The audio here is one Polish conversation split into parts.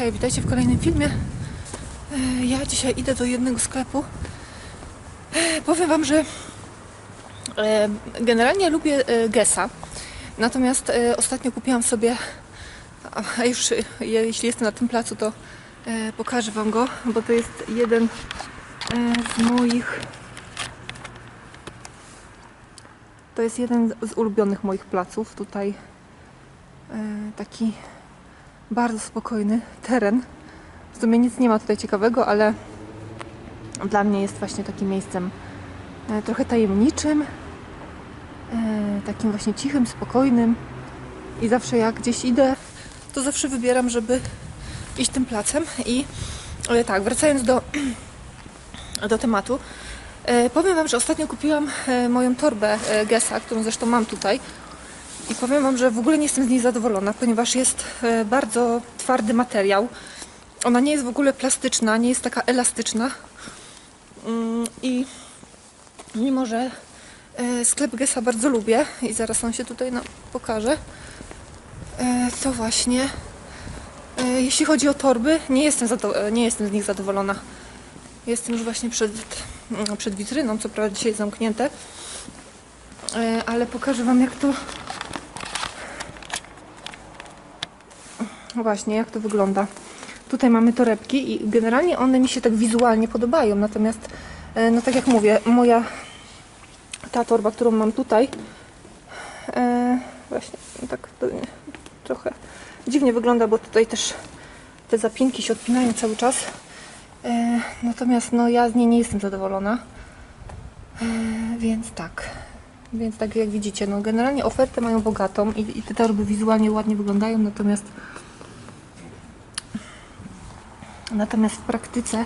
Hej, witajcie w kolejnym filmie. E, Ja dzisiaj idę do jednego sklepu. E, Powiem Wam, że e, generalnie lubię Gesa. Natomiast ostatnio kupiłam sobie, a już jeśli jestem na tym placu, to pokażę Wam go, bo to jest jeden z moich. To jest jeden z ulubionych moich placów. Tutaj taki bardzo spokojny teren. W sumie nic nie ma tutaj ciekawego, ale dla mnie jest właśnie takim miejscem e, trochę tajemniczym, e, takim właśnie cichym, spokojnym. I zawsze jak gdzieś idę, to zawsze wybieram, żeby iść tym placem. I e, tak, wracając do, do tematu, powiem Wam, że ostatnio kupiłam moją torbę Gesa, którą zresztą mam tutaj. I powiem Wam, że w ogóle nie jestem z niej zadowolona, ponieważ jest e, bardzo twardy materiał. Ona nie jest w ogóle plastyczna, nie jest taka elastyczna. Mm, I mimo, że e, sklep Gesa bardzo lubię i zaraz on się tutaj pokaże, to właśnie e, jeśli chodzi o torby, nie jestem, nie jestem z nich zadowolona. Jestem już właśnie przed, mm, przed witryną, co prawda dzisiaj zamknięte, ale pokażę Wam jak to Właśnie, jak to wygląda. Tutaj mamy torebki i generalnie one mi się tak wizualnie podobają, natomiast, e, no tak jak mówię, moja ta torba, którą mam tutaj, e, właśnie no tak trochę dziwnie wygląda, bo tutaj też te zapinki się odpinają cały czas. E, natomiast no ja z niej nie jestem zadowolona. Więc tak. Więc tak jak widzicie, no generalnie ofertę mają bogatą i, i te torby wizualnie ładnie wyglądają, natomiast Natomiast w praktyce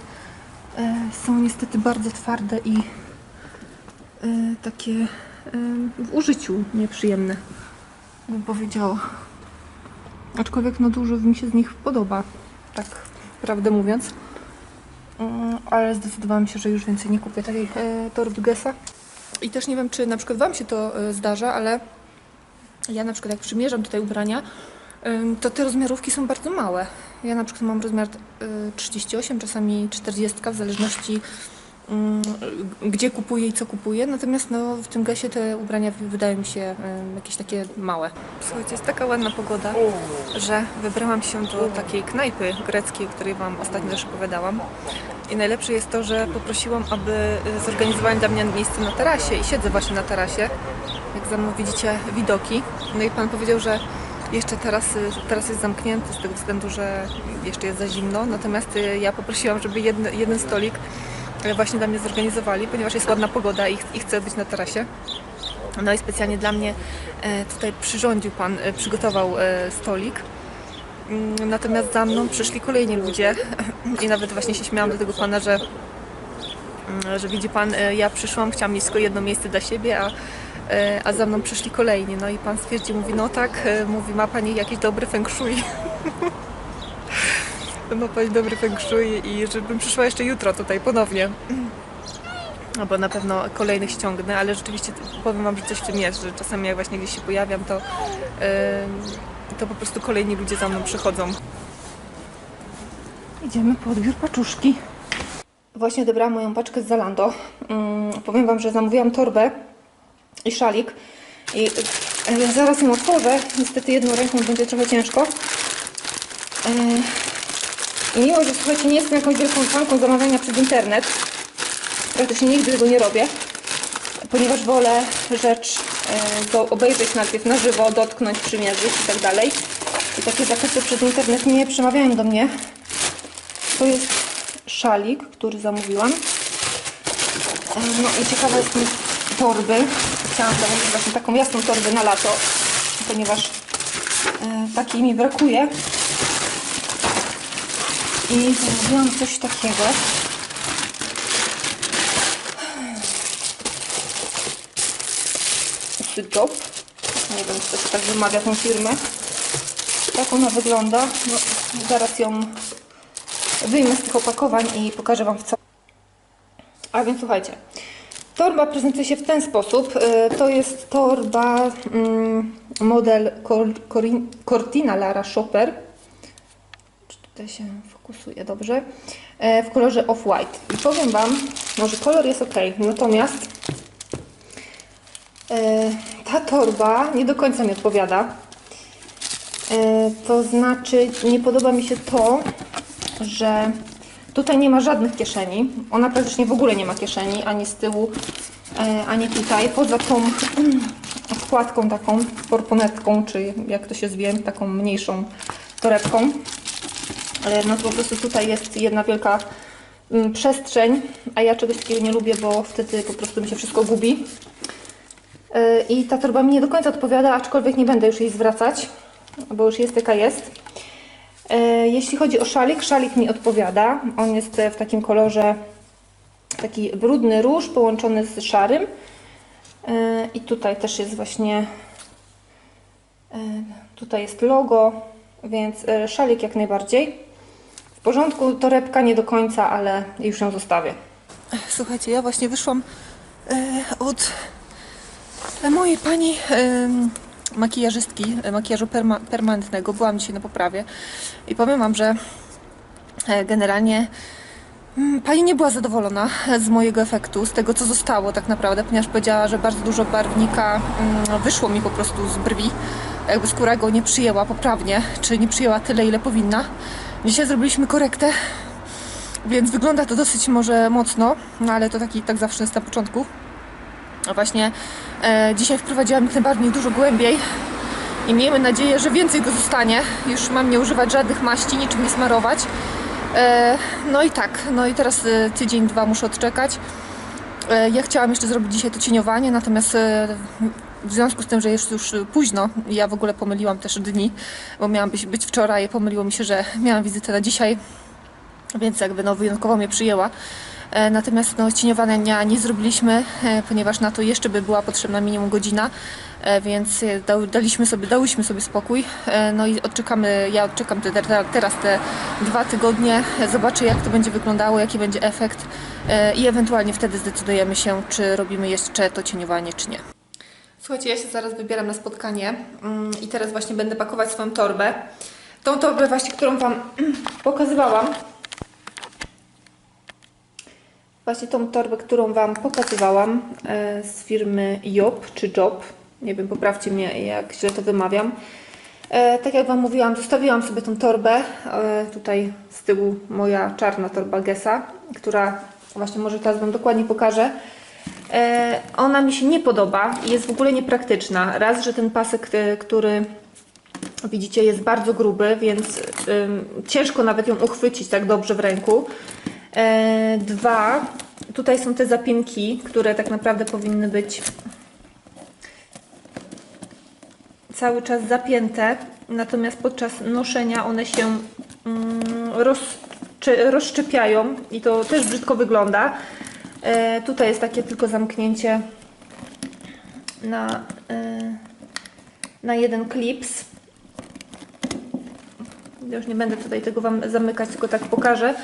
e, są niestety bardzo twarde i e, takie e, w użyciu nieprzyjemne, bym powiedziała. Aczkolwiek no dużo mi się z nich podoba, tak prawdę mówiąc. Mm, Ale zdecydowałam się, że już więcej nie kupię takiej torby Gessa. I też nie wiem, czy na przykład Wam się to zdarza, ale ja na przykład jak przymierzam tutaj ubrania, to te rozmiarówki są bardzo małe. Ja na przykład mam rozmiar y, 38, czasami 40, w zależności ym, gdzie kupuję i co kupuję. Natomiast no, w tym gasie te ubrania wy- wydają mi się jakieś takie małe. Słuchajcie, jest taka ładna pogoda, że wybrałam się do takiej knajpy greckiej, o której Wam ostatnio też opowiadałam. I najlepsze jest to, że poprosiłam, aby y, zorganizowali dla mnie miejsce na tarasie i siedzę właśnie na tarasie. Jak za mną widzicie widoki. No i Pan powiedział, że jeszcze teraz, y, teraz jest zamknięty z tego względu, że jeszcze jest za zimno. Natomiast y, ja poprosiłam, żeby jedno, jeden stolik y, właśnie dla mnie zorganizowali, ponieważ jest ładna pogoda i, i chcę być na tarasie. No i specjalnie dla mnie e, tutaj przyrządził Pan, e, przygotował e, stolik. Mm, Natomiast za mną przyszli kolejni ludzie i nawet właśnie się śmiałam do tego Pana, że Mm, że widzi pan, e, ja przyszłam, chciałam mieć tylko jedno miejsce dla siebie, a, e, a za mną przyszli kolejni. No i pan stwierdził, mówi, no tak, e, mówi, ma pani jakiś dobry feng shui. ma pani dobry feng shui i żebym przyszła jeszcze jutro tutaj ponownie. No bo na pewno kolejnych ściągnę, ale rzeczywiście powiem wam, że coś w tym jest, że czasami jak właśnie gdzieś się pojawiam, to, e, to po prostu kolejni ludzie za mną przychodzą. Idziemy po odbiór paczuszki. Właśnie odebrałam moją paczkę z Zalando. Mm, powiem Wam, że zamówiłam torbę i szalik. I e, zaraz ją otworzę. Niestety jedną ręką będzie trochę ciężko. E, I mimo, że słuchajcie, nie jestem jakąś wielką fanką zamawiania przez internet, praktycznie nigdy tego nie robię, ponieważ wolę rzecz e, to obejrzeć najpierw na żywo, dotknąć, przymierzyć i tak dalej. I takie zakupy przez internet nie przemawiają do mnie. To jest szalik, który zamówiłam. No i ciekawa jest torby. Chciałam zamówić właśnie taką jasną torbę na lato, ponieważ e, takiej mi brakuje. I zamówiłam coś takiego. Job. Nie wiem, czy to się tak wymawia tą firmę. Tak ona wygląda. No, zaraz ją wyjmę z tych opakowań i pokażę Wam w co. A więc słuchajcie, torba prezentuje się w ten sposób. Y, To jest torba mm, model Cortina Lara Shopper. Czy Tutaj się fokusuje dobrze. E, w kolorze off-white. I powiem Wam, może kolor jest ok, natomiast e, ta torba nie do końca mi odpowiada. E, to znaczy, nie podoba mi się to, że tutaj nie ma żadnych kieszeni. Ona praktycznie w ogóle nie ma kieszeni, ani z tyłu, e, ani tutaj. Poza tą mm, wkładką taką, porponetką, czy jak to się zwie, taką mniejszą torebką. E, No po prostu tutaj jest jedna wielka mm, przestrzeń, a ja czegoś takiego nie lubię, bo wtedy po prostu mi się wszystko gubi. E, I ta torba mi nie do końca odpowiada, aczkolwiek nie będę już jej zwracać, bo już jest jaka jest. E, Jeśli chodzi o szalik, szalik mi odpowiada. On jest e, w takim kolorze taki brudny róż połączony z szarym. E, I tutaj też jest właśnie tutaj jest logo, więc szalik jak najbardziej. W porządku, torebka nie do końca, ale już ją zostawię. Słuchajcie, ja właśnie wyszłam od mojej pani makijażystki, e, makijażu perma, permanentnego. Byłam dzisiaj na poprawie i powiem Wam, że e, generalnie mm, pani nie była zadowolona z mojego efektu, z tego co zostało tak naprawdę, ponieważ powiedziała, że bardzo dużo barwnika mm, wyszło mi po prostu z brwi. Jakby skóra go nie przyjęła poprawnie, czy nie przyjęła tyle, ile powinna. Dzisiaj zrobiliśmy korektę, więc wygląda to dosyć może mocno, no ale to taki tak zawsze jest na początku. Właśnie e, dzisiaj wprowadziłam ten barwnik dużo głębiej i miejmy nadzieję, że więcej go zostanie. Już mam nie używać żadnych maści, niczym nie smarować. E, no i tak, no i teraz e, tydzień, dwa muszę odczekać. E, ja chciałam jeszcze zrobić dzisiaj to cieniowanie, natomiast e, w związku z tym, że jest już późno, ja w ogóle pomyliłam też dni, bo miałam być, być wczoraj, pomyliło mi się, że miałam wizytę na dzisiaj, więc jakby no wyjątkowo mnie przyjęła. E, Natomiast no, cieniowania nie zrobiliśmy, e, ponieważ na to jeszcze by była potrzebna minimum godzina, e, więc daliśmy sobie, dałyśmy sobie spokój. No i odczekamy, ja odczekam te, te, teraz te dwa tygodnie, zobaczę jak to będzie wyglądało, jaki będzie efekt i ewentualnie wtedy zdecydujemy się, czy robimy jeszcze to cieniowanie, czy nie. Słuchajcie, ja się zaraz wybieram na spotkanie mm, i teraz właśnie będę pakować swoją torbę. Tą torbę właśnie, którą Wam pokazywałam, Właśnie tą torbę, którą Wam pokazywałam e, z firmy Job czy Job. Nie wiem, poprawcie mnie, jak źle to wymawiam. E, Tak jak Wam mówiłam, zostawiłam sobie tą torbę. e, Tutaj z tyłu moja czarna torba Gessa, która właśnie może teraz Wam dokładnie pokażę. Ona mi się nie podoba i jest w ogóle niepraktyczna. Raz, że ten pasek, który widzicie, jest bardzo gruby, więc ciężko nawet ją uchwycić tak dobrze w ręku. E, dwa, tutaj są te zapinki, które tak naprawdę powinny być cały czas zapięte, natomiast podczas noszenia one się mm, rozszczepiają i to też brzydko wygląda. E, tutaj jest takie tylko zamknięcie na, e, na jeden klips. Już nie będę tutaj tego Wam zamykać, tylko tak pokażę.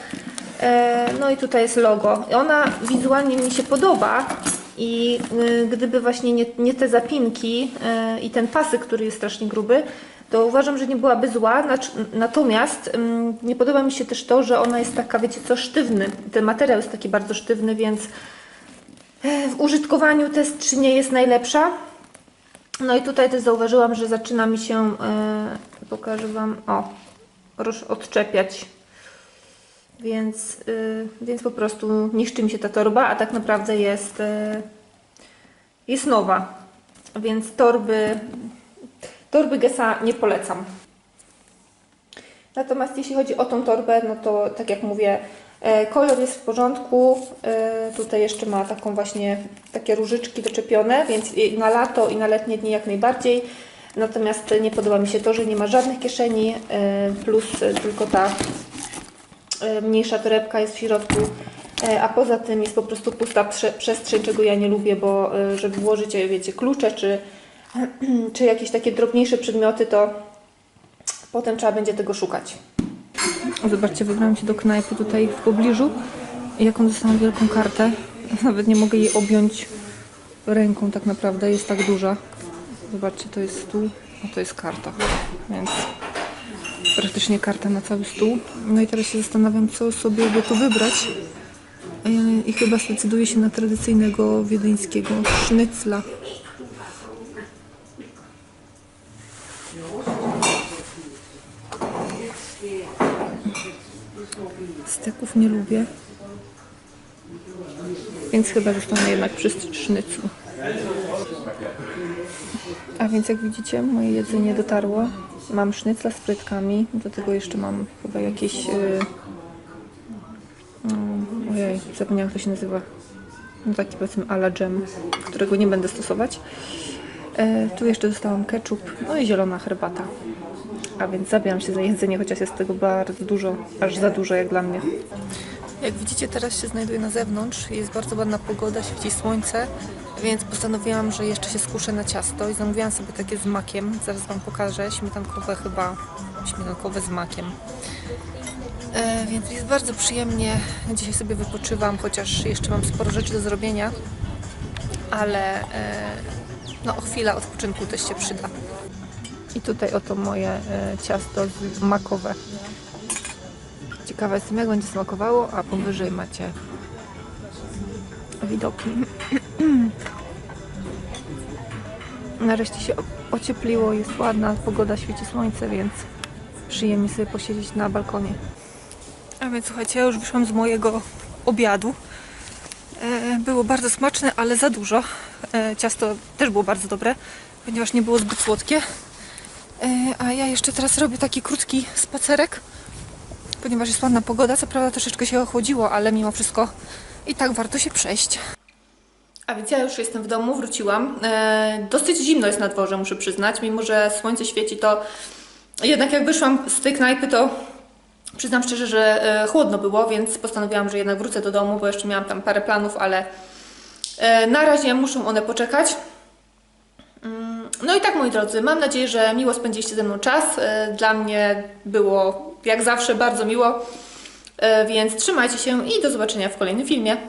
E, No i tutaj jest logo. Ona wizualnie mi się podoba i y, gdyby właśnie nie, nie te zapinki y, i ten pasek, który jest strasznie gruby, to uważam, że nie byłaby zła. Nacz- Natomiast nie podoba mi się też to, że ona jest taka, wiecie co, sztywny. Ten materiał jest taki bardzo sztywny, więc e, w użytkowaniu też czy nie jest najlepsza. No i tutaj też zauważyłam, że zaczyna mi się, e, pokażę Wam, o, odczepiać. Więc, y, więc po prostu niszczy mi się ta torba, a tak naprawdę jest, y, jest nowa. Więc torby, torby Gessa nie polecam. Natomiast jeśli chodzi o tą torbę, no to tak jak mówię, e, kolor jest w porządku. E, Tutaj jeszcze ma taką właśnie takie różyczki doczepione, więc na lato i na letnie dni jak najbardziej. Natomiast nie podoba mi się to, że nie ma żadnych kieszeni, e, plus tylko ta mniejsza torebka jest w środku, e, a poza tym jest po prostu pusta prze- przestrzeń, czego ja nie lubię, bo e, żeby włożyć, e, wiecie, klucze czy, czy jakieś takie drobniejsze przedmioty, to potem trzeba będzie tego szukać. Zobaczcie, wybrałam się do knajpy tutaj w pobliżu jaką dostałam wielką kartę. Nawet nie mogę jej objąć ręką tak naprawdę, jest tak duża. Zobaczcie, to jest stół, a to jest karta, więc praktycznie karta na cały stół. No i teraz się zastanawiam, co sobie by tu wybrać. E, I chyba zdecyduję się na tradycyjnego wiedeńskiego sznycla. Steków nie lubię. Więc chyba zostanę jednak przy sznyclu. A więc jak widzicie, moje jedzenie dotarło. Mam sznycla z frytkami, do tego jeszcze mam chyba jakieś... Yy... ojej, zapomniałam jak to się nazywa. No taki powiedzmy ala którego nie będę stosować. E, tu jeszcze dostałam ketchup, no i zielona herbata. A więc zabieram się za jedzenie, chociaż jest tego bardzo dużo, aż za dużo jak dla mnie. Jak widzicie, teraz się znajduję na zewnątrz. Jest bardzo ładna pogoda, świeci słońce, więc postanowiłam, że jeszcze się skuszę na ciasto i zamówiłam sobie takie z makiem. Zaraz Wam pokażę. Śmietankowe chyba, śmietankowe z makiem. E, więc jest bardzo przyjemnie. Dzisiaj sobie wypoczywam, chociaż jeszcze mam sporo rzeczy do zrobienia, ale e, no, chwila odpoczynku też się przyda. I tutaj oto moje e, ciasto makowe. Ciekawa jestem, jak będzie smakowało, a powyżej macie widoki. Nareszcie się ociepliło, jest ładna pogoda, świeci słońce, więc przyjemnie sobie posiedzieć na balkonie. A więc słuchajcie, ja już wyszłam z mojego obiadu. E, Było bardzo smaczne, ale za dużo. E, Ciasto też było bardzo dobre, ponieważ nie było zbyt słodkie. E, A ja jeszcze teraz robię taki krótki spacerek ponieważ jest ładna pogoda. Co prawda troszeczkę się ochłodziło, ale mimo wszystko i tak warto się przejść. A więc ja już jestem w domu, wróciłam. E, dosyć zimno jest na dworze, muszę przyznać. Mimo, że słońce świeci, to jednak jak wyszłam z tej knajpy, to przyznam szczerze, że e, chłodno było, więc postanowiłam, że jednak wrócę do domu, bo jeszcze miałam tam parę planów, ale e, na razie muszą one poczekać. Mm, No i tak, moi drodzy, mam nadzieję, że miło spędziliście ze mną czas. E, Dla mnie było, jak zawsze, bardzo miło. E, Więc trzymajcie się i do zobaczenia w kolejnym filmie.